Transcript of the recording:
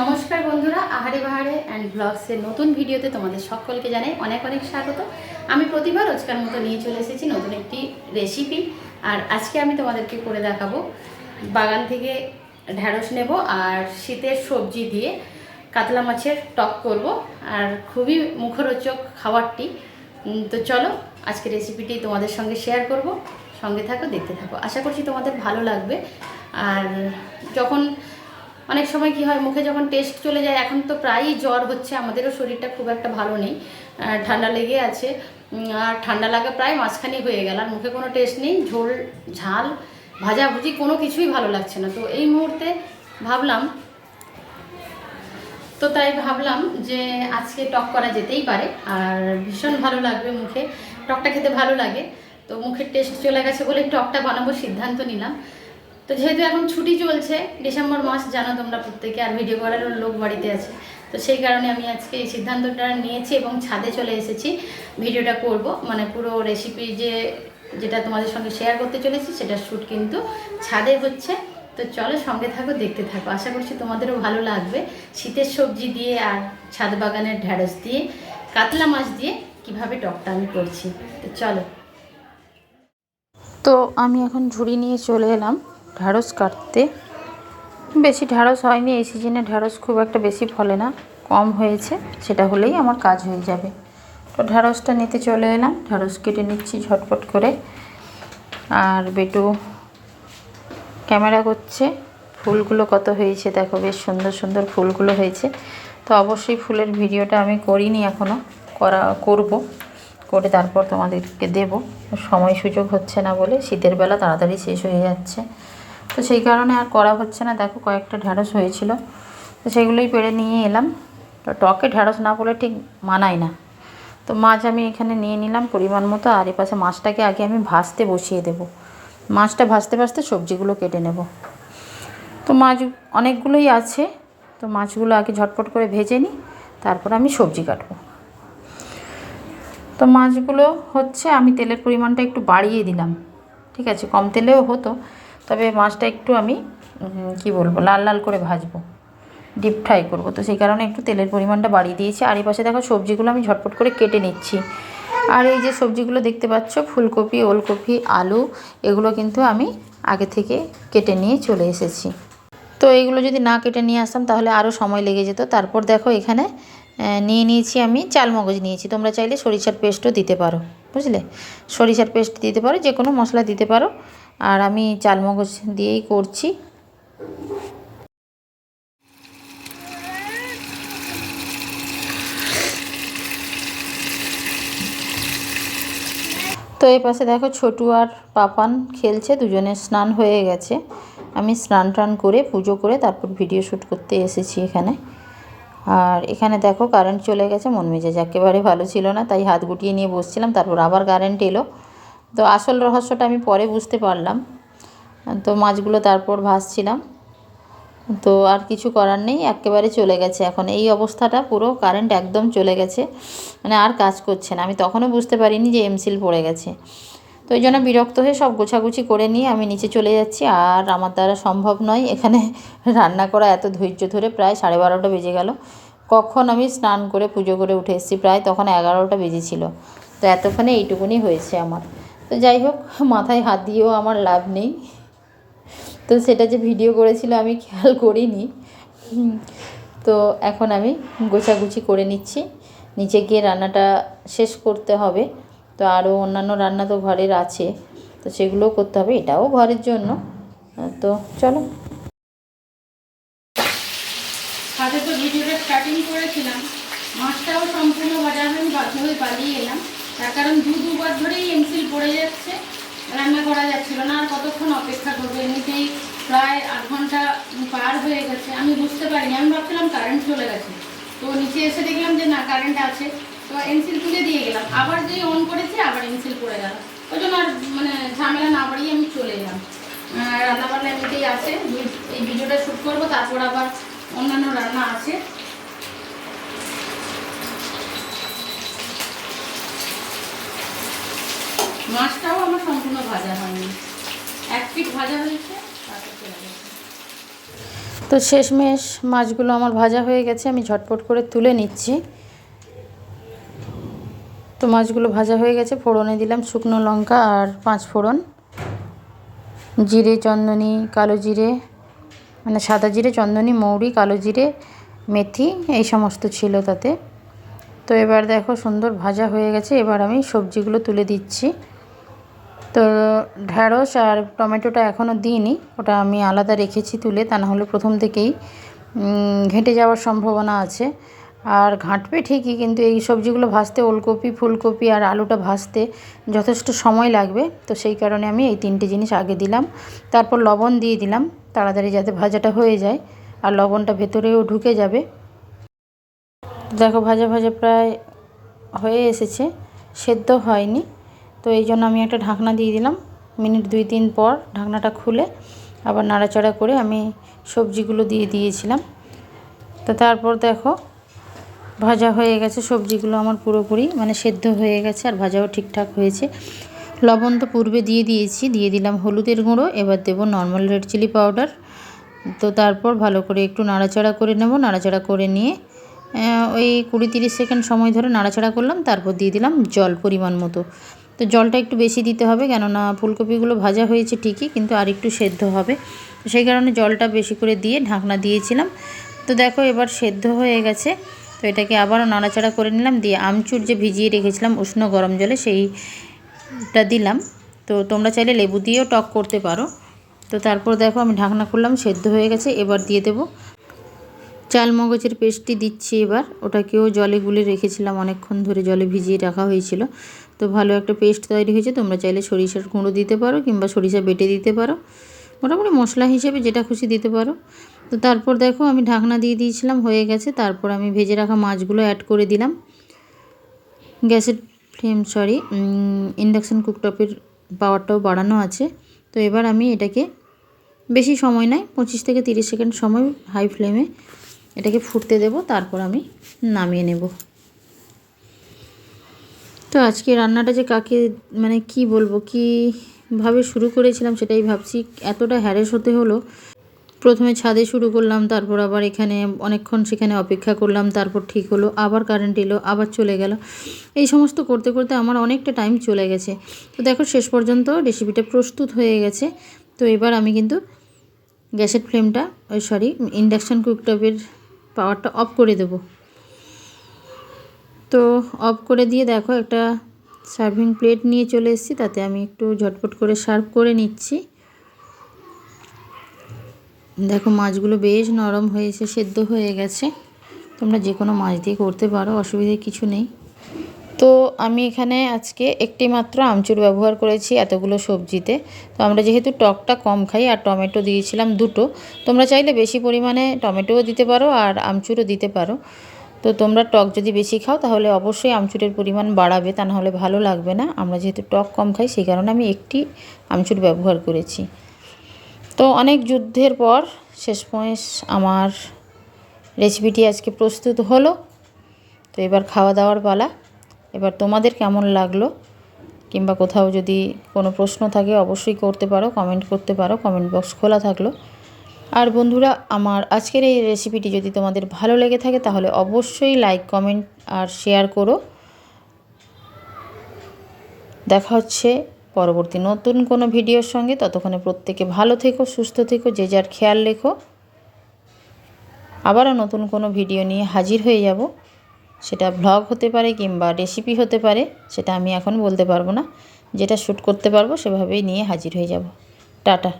নমস্কার বন্ধুরা, আহারে বাহারে অ্যান্ড ব্লগসের নতুন ভিডিওতে তোমাদের সকলকে জানাই অনেক অনেক স্বাগত। আমি প্রতিবার রোজকার মতো নিয়ে চলে এসেছি নতুন একটি রেসিপি আর আজকে আমি তোমাদেরকে করে দেখাবো। বাগান থেকে ঢ্যাঁড়স নেব আর শীতের সবজি দিয়ে কাতলা মাছের টক করব আর খুবই মুখরোচক খাবারটি। তো চলো আজকে রেসিপিটি তোমাদের সঙ্গে শেয়ার করব। সঙ্গে থাকো, দেখতে থাকো। আশা করছি তোমাদের ভালো লাগবে। আর যখন অনেক সময় কি হয়, মুখে যখন টেস্ট চলে যায়, এখন তো প্রায়ই জ্বর হচ্ছে, আমাদেরও শরীরটা খুব একটা ভালো নেই ঠান্ডা লেগে আছে আর ঠান্ডা লাগা প্রায় মাঝখানে হয়ে গেল, আর মুখে কোনো টেস্ট নেই, ঝোল, ঝাল, ভাজাভুজি কোনো কিছুই ভালো লাগছে না। তো এই মুহূর্তে ভাবলাম, তো তাই ভাবলাম যে আজকে টক করা যেতেই পারে, আর ভীষণ ভালো লাগবে মুখে, টকটা খেতে ভালো লাগে, তো মুখের টেস্ট চলে গেছে বলে টকটা বানাবো সিদ্ধান্ত নিলাম। তো যেহেতু এখন ছুটি চলছে, ডিসেম্বর মাস, জানো তোমরা প্রত্যেকে, আর ভিডিও করারও লোক বাড়িতে আছে। তো সেই কারণে আমি আজকে এই সিদ্ধান্তটা নিয়েছি এবং ছাদে চলে এসেছি। ভিডিওটা করব মানে পুরো রেসিপি যে, যেটা তোমাদের সঙ্গে শেয়ার করতে চলেছি, সেটা শ্যুট কিন্তু ছাদে হচ্ছে। তো চলো সঙ্গে থাকো, দেখতে থাকো। আশা করছি তোমাদেরও ভালো লাগবে। শীতের সবজি দিয়ে আর ছাদ বাগানের ঢ্যাঁড়স দিয়ে, কাতলা মাছ দিয়ে কীভাবে টকটা আমি করছি। তো চলো। তো আমি এখন ঝুড়ি নিয়ে চলে এলাম। ঢ্যাঁড়স কাটতে। বেশি ঢ্যাঁড়স হয়নি, এই সিজনে ঢ্যাঁড়স খুব একটা বেশি ফলে না, কম হয়েছে, সেটা হলেই আমার কাজ হয়ে যাবে। তো ঢ্যাঁড়সটা নিতে চলে এলাম ঢ্যাঁড়স কেটে নিচ্ছি ঝটপট করে। আর বেটু ক্যামেরা করছে, ফুলগুলো কত হয়েছে দেখো, বেশ সুন্দর সুন্দর ফুলগুলো হয়েছে। তো অবশ্যই ফুলের ভিডিওটা আমি করিনি এখনও করা, করব, করে তারপর তোমাদেরকে দেব। সময় সুযোগ হচ্ছে না বলে, শীতের বেলা তাড়াতাড়ি শেষ হয়ে যাচ্ছে। তো সেই কারণে আর করা হচ্ছে না। দেখো কয়েকটা ঢ্যাঁড়স হয়েছিল। তো সেগুলোই পেড়ে নিয়ে এলাম। তো টকে ঢ্যাঁড়স না বলে ঠিক মানায় না। তো মাছ আমি এখানে নিয়ে নিলাম পরিমাণ মতো। আর এ পাশে মাছটাকে আগে আমি ভাজতে বসিয়ে দেব। মাছটা ভাজতে ভাজতে সবজিগুলো কেটে নেব। তো মাছ অনেকগুলোই আছে। তো মাছগুলো আগে ঝটপট করে ভেজে নিই। তারপর আমি সবজি কাটবো। তো মাছগুলো হচ্ছে আমি তেলের পরিমাণটা একটু বাড়িয়ে দিলাম। ঠিক আছে, কম তেলেও হতো। তবে মাছটা একটু আমি কি বলব, লাল লাল করে ভাজবো ডিপ ফ্রাই করব। তো সেই কারণে একটু তেলের পরিমাণটা বাড়িয়ে দিয়েছি। আর এই পাশে দেখো সবজিগুলো আমি ঝটপট করে কেটে নিচ্ছি। আর এই যে সবজিগুলো দেখতে পাচ্ছ, ফুলকপি, ওলকপি, আলু, এগুলো কিন্তু আমি আগে থেকে কেটে নিয়ে চলে এসেছি। তো এইগুলো যদি না কেটে নিয়ে আসতাম, তাহলে আরও সময় লেগে যেত। তারপর দেখো এখানে নিয়ে নিয়েছি আমি চালমগজ নিয়েছি। তোমরা চাইলে সরিষার পেস্টও দিতে পারো, বুঝলে? সরিষার পেস্ট দিতে পারো যে কোনো মশলা দিতে পারো। আর আমি চালমগজ দিয়েই করছি। তো এই পাশে দেখো ছোটু আর পাপান খেলছে দুজনের স্নান হয়ে গেছে। আমি স্নান টান করে পুজো করে তারপর ভিডিও শ্যুট করতে এসেছি এখানে। আর এখানে দেখো কারেন্ট চলে গেছে, মন মেজাজ একেবারে ভালো ছিল না, তাই হাত গুটিয়ে নিয়ে বসছিলাম, তারপর আবার কারেন্ট এলো। তো আসল রহস্যটা আমি পরে বুঝতে পারলাম। তো মাছগুলো তারপর ভাসছিলাম তো আর কিছু করার নেই, একেবারে চলে গেছে। এখন এই অবস্থাটা পুরো কারেন্ট একদম চলে গেছে। মানে আর কাজ করছে না। আমি তখনও বুঝতে পারিনি যে এমসিল পড়ে গেছে। তো ওই জন্য বিরক্ত হয়ে সব গোছাগুছি করে নিয়ে আমি নিচে চলে যাচ্ছি। আর আমার দ্বারা সম্ভব নয়, এখানে রান্না করা এত ধৈর্য ধরে প্রায় সাড়ে বারোটা বেজে গেল। কখন আমি স্নান করে পুজো করে উঠে এসেছি, প্রায় তখন এগারোটা বেজেছিল। তো এতক্ষণে এইটুকুনি হয়েছে আমার। তো যাই হোক, মাথায় হাত দিয়েও আমার লাভ নেই। তো সেটা যে ভিডিও করেছিল আমি খেয়াল করিনি। তো এখন আমি গোছাগুছি করে নিচ্ছি। নিচে গিয়ে রান্নাটা শেষ করতে হবে। তো আরও অন্যান্য রান্না তো ঘরের আছে। তো সেগুলোও করতে হবে, এটাও ঘরের জন্য। তো চলো। তো ভিডিওটা স্টার্টিং করেছিলাম। মাছটাও সম্পূর্ণ ভাজা হয়নি বাধ্য হয়ে পালিয়ে এলাম। তার কারণ দু দুবার ধরেই এমসিল পড়ে যাচ্ছে, রান্না করা যাচ্ছিল না, আর কতক্ষণ অপেক্ষা করব? এমনিতেই প্রায় আধ ঘণ্টা পার হয়ে গেছে। আমি বুঝতে পারিনি। আমি ভাবছিলাম কারেন্ট চলে গেছে। তো নিচে এসে দেখলাম যে না কারেন্ট আছে। তো এমসিল তুলে দিয়ে গেলাম। আবার যে অন করেছি, আবার এমসিল পড়ে গেল। ওই জন্য আর মানে ঝামেলা না বাড়িয়ে আমি চলে এলাম। রান্নাবান্না এমনিতেই আছে। এই ভিডিওটা শ্যুট করব, তারপর আবার অন্যান্য রান্না আছে। মাছটাও আমার সম্পূর্ণ ভাজা হয়নি। এক পিঠ ভাজা হয়েছে তো শেষমেশ মাছগুলো আমার ভাজা হয়ে গেছে, আমি ঝটপট করে তুলে নিচ্ছি। তো মাছগুলো ভাজা হয়ে গেছে, ফোড়নে দিলাম শুকনো লঙ্কা আর পাঁচ ফোড়ন। জিরে, চন্দনী, কালো জিরে মানে সাদা জিরে, চন্দনী, মৌরি, কালো জিরে, মেথি, এই সমস্ত ছিল তাতে। তো এবার দেখো সুন্দর ভাজা হয়ে গেছে, এবার আমি সবজিগুলো তুলে দিচ্ছি। তো ঢ্যাঁড়স আর টমেটোটা এখনও দিইনি, ওটা আমি আলাদা রেখেছি তুলে, তা নাহলে প্রথম থেকেই ঘেঁটে যাওয়ার সম্ভাবনা আছে। আর ঘাঁটবে ঠিকই, কিন্তু এই সবজিগুলো ভাজতে, ওলকপি, ফুলকপি আর আলুটা ভাজতে যথেষ্ট সময় লাগবে, তো সেই কারণে আমি এই তিনটে জিনিস আগে দিলাম। তারপর লবণ দিয়ে দিলাম, তাড়াতাড়ি যাতে ভাজাটা হয়ে যায়, আর লবণটা ভেতরেও ঢুকে যাবে। দেখো, ভাজা ভাজা প্রায় হয়ে এসেছে, সেদ্ধ হয়নি। তো এই জন্য আমি একটা ঢাকনা দিয়ে দিলাম। মিনিট দুই তিন পর ঢাকনাটা খুলে আবার নাড়াচাড়া করে আমি সবজিগুলো দিয়ে দিয়েছিলাম। তো তারপর দেখো, ভাজা হয়ে গেছে, সবজিগুলো আমার পুরোপুরি মানে সেদ্ধ হয়ে গেছে আর ভাজাও ঠিকঠাক হয়েছে। লবণ তো পূর্বে দিয়ে দিয়েছি, দিয়ে দিলাম হলুদের গুঁড়ো, এবার দেবো নর্মাল রেড চিলি পাউডার তো তারপর ভালো করে একটু নাড়াচাড়া করে নেব, নাড়াচাড়া করে নিয়ে ওই কুড়ি তিরিশ সেকেন্ড সময় ধরে নাড়াচাড়া করলাম, তারপর দিয়ে দিলাম জল পরিমাণ মতো। তো জলটা একটু বেশি দিতে হবে কেননা ফুলকপিগুলো ভাজা হয়েছে ঠিকই, কিন্তু আর একটু সেদ্ধ হবে। সেই কারণে জলটা বেশি করে দিয়ে ঢাকনা দিয়েছিলাম। তো দেখো এবার সেদ্ধ হয়ে গেছে। তো এটাকে আবারও নাড়াচাড়া করে নিলাম, দিয়ে আমচুর যে ভিজিয়ে রেখেছিলাম উষ্ণ গরম জলে সেইটা দিলাম। তো তোমরা চাইলে লেবু দিয়েও টক করতে পারো। তো তারপর দেখো আমি ঢাকনা খুললাম, সেদ্ধ হয়ে গেছে, এবার দিয়ে দেবো। চাল মগজের পেস্টটি দিচ্ছি এবার। ওটাকেও জলে গুলে রেখেছিলাম, অনেকক্ষণ ধরে জলে ভিজিয়ে রাখা হয়েছিল। তো ভালো একটা পেস্ট তৈরি হয়েছে। তোমরা চাইলে সরিষার গুঁড়ো দিতে পারো কিংবা সরিষা বেটে দিতে পারো। মোটামুটি মশলা হিসেবে যেটা খুশি দিতে পারো। তো তারপর দেখো আমি ঢাকনা দিয়ে দিয়েছিলাম, হয়ে গেছে। তারপর আমি ভেজে রাখা মাছগুলো অ্যাড করে দিলাম। গ্যাসের ফ্লেম সরি ইন্ডাকশান কুকটপের পাওয়ারটাও বাড়ানো আছে। তো এবার আমি এটাকে বেশি সময় নয় পঁচিশ থেকে তিরিশ সেকেন্ড সময় হাই ফ্লেমে এটাকে ফুটতে দেব। তারপর আমি নামিয়ে নেব। তো আজকে রান্নাটা যে কাকে মানে কি বলব কীভাবে শুরু করেছিলাম সেটাই ভাবছি, এতটা হ্যারেস হতে হলো। প্রথমে ছাদে শুরু করলাম, তারপর আবার এখানে অনেকক্ষণ সেখানে অপেক্ষা করলাম, তারপর ঠিক হলো, আবার কারেন্ট এলো, আবার চলে গেল। এই সমস্ত করতে করতে আমার অনেকটা টাইম চলে গেছে। তো দেখো, শেষ পর্যন্ত রেসিপিটা প্রস্তুত হয়ে গেছে। তো এবার আমি কিন্তু গ্যাসের ফ্লেমটা সরি ইন্ডাকশান কুকটপের পাওয়ারটা অফ করে দেব। তো অফ করে দিয়ে দেখো একটা সার্ভিং প্লেট নিয়ে চলে এসেছি, তাতে আমি একটু ঝটপট করে সার্ভ করে নিচ্ছি। দেখো মাছগুলো বেশ নরম হয়েছে সেদ্ধ হয়ে গেছে। তোমরা যে কোনো মাছ দিয়ে করতে পারো, অসুবিধে কিছু নেই। তো আমি এখানে আজকে একটি মাত্র আমচুর ব্যবহার করেছি এতগুলো সবজিতে। তো আমরা যেহেতু টকটা কম খাই আর টমেটো দিয়েছিলাম দুটো, তোমরা চাইলে বেশি পরিমাণে টমেটোও দিতে পারো আর আমচুরও দিতে পারো। তো তোমরা টক যদি বেশি খাও, তাহলে অবশ্যই আমচুরের পরিমাণ বাড়াবে। তা নাহলে ভালো লাগবে না। আমরা যেহেতু টক কম খাই, সেই কারণে আমি একটি আমচুর ব্যবহার করেছি। তো অনেক যুদ্ধের পর শেষ শেষমেশ আমার রেসিপিটি আজকে প্রস্তুত হলো। তো এবার খাওয়া দাওয়ার পালা। এবার তোমাদের কেমন লাগল? কিংবা কোথাও যদি কোনো প্রশ্ন থাকে, অবশ্যই করতে পারো কমেন্ট করতে পারো কমেন্ট বক্স খোলা থাকল। আর বন্ধুরা, আমার আজকের এই রেসিপিটি যদি তোমাদের ভালো লেগে থাকে, তাহলে অবশ্যই লাইক কমেন্ট আর শেয়ার করো। দেখা হচ্ছে পরবর্তী নতুন কোনো ভিডিওর সঙ্গে। ততক্ষণে প্রত্যেকে ভালো থেকো, সুস্থ থেকো, যে যার খেয়াল রেখো। আবারও নতুন কোনো ভিডিও নিয়ে হাজির হয়ে যাব। সেটা ভ্লগ হতে পারে কিংবা রেসিপি হতে পারে, সেটা আমি এখন বলতে পারব না। যেটা শ্যুট করতে পারব, সেভাবেই নিয়ে হাজির হয়ে যাব। টাটা।